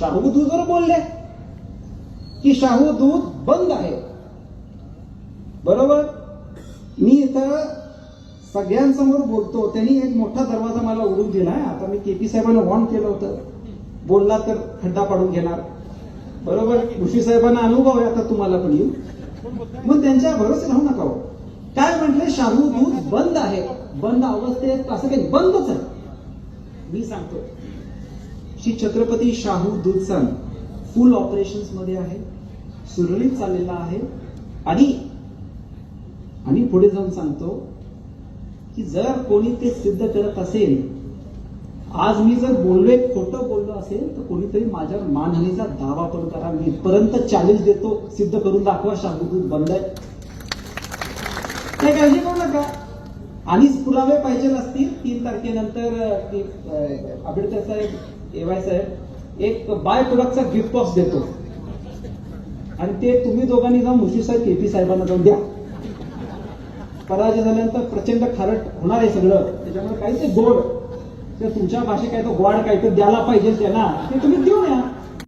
शाहू दूधवर बोलले की शाहू दूध बंद आहे. बरोबर? मी इथं सगळ्यांसमोर बोलतो. त्यांनी एक मोठा दरवाजा मला उडून दिला. आता मी केपी साहेबांना वॉर्न केलं होतं. बोलला तर खड्डा पाडून घेणार. बरोबर? ऋषी साहेबांना अनुभव आहे आता तुम्हाला पण येईल. मग त्यांच्या भरोसे राहू नका हो. काय म्हटले? शाहू दूध बंद आहे. बंद अवस्थेत असं काही बंदच आहे. मी सांगतो. श्री छत्रपती शाहू दूध फुल ऑपरेशन्समध्ये आहे. सुरळीत चाललेला आहे. आणि आणि पुढे जाऊन सांगतो की जर कोणी ते सिद्ध करत असेल आज मी जर बोललोय खोटं बोललो असेल तर कोणीतरी माझ्या मानहानीचा दावा पण करा. मी इथपर्यंत चॅलेंज देतो. सिद्ध करून दाखवा शाहू दूध बंद आहे. काही काळजी करू नका. आणि पुरावे पाहिजे असतील तीन तारखेनंतर अ, आंबेडकर साहेब एवाय साहेब एक बाय प्रोडक्टचा गिफ्ट बॉक्स देतो. आणि ते तुम्ही दोघांनी जाऊन मुशी साहेब केपी साहेबांना जाऊन द्या. पराजय झाल्यानंतर प्रचंड खारट होणार आहे सगळं. त्याच्यामुळे काही ते गोड. ते तुमच्या भाषेत काय तो गोड काय तर द्यायला पाहिजे त्यांना ते तुम्ही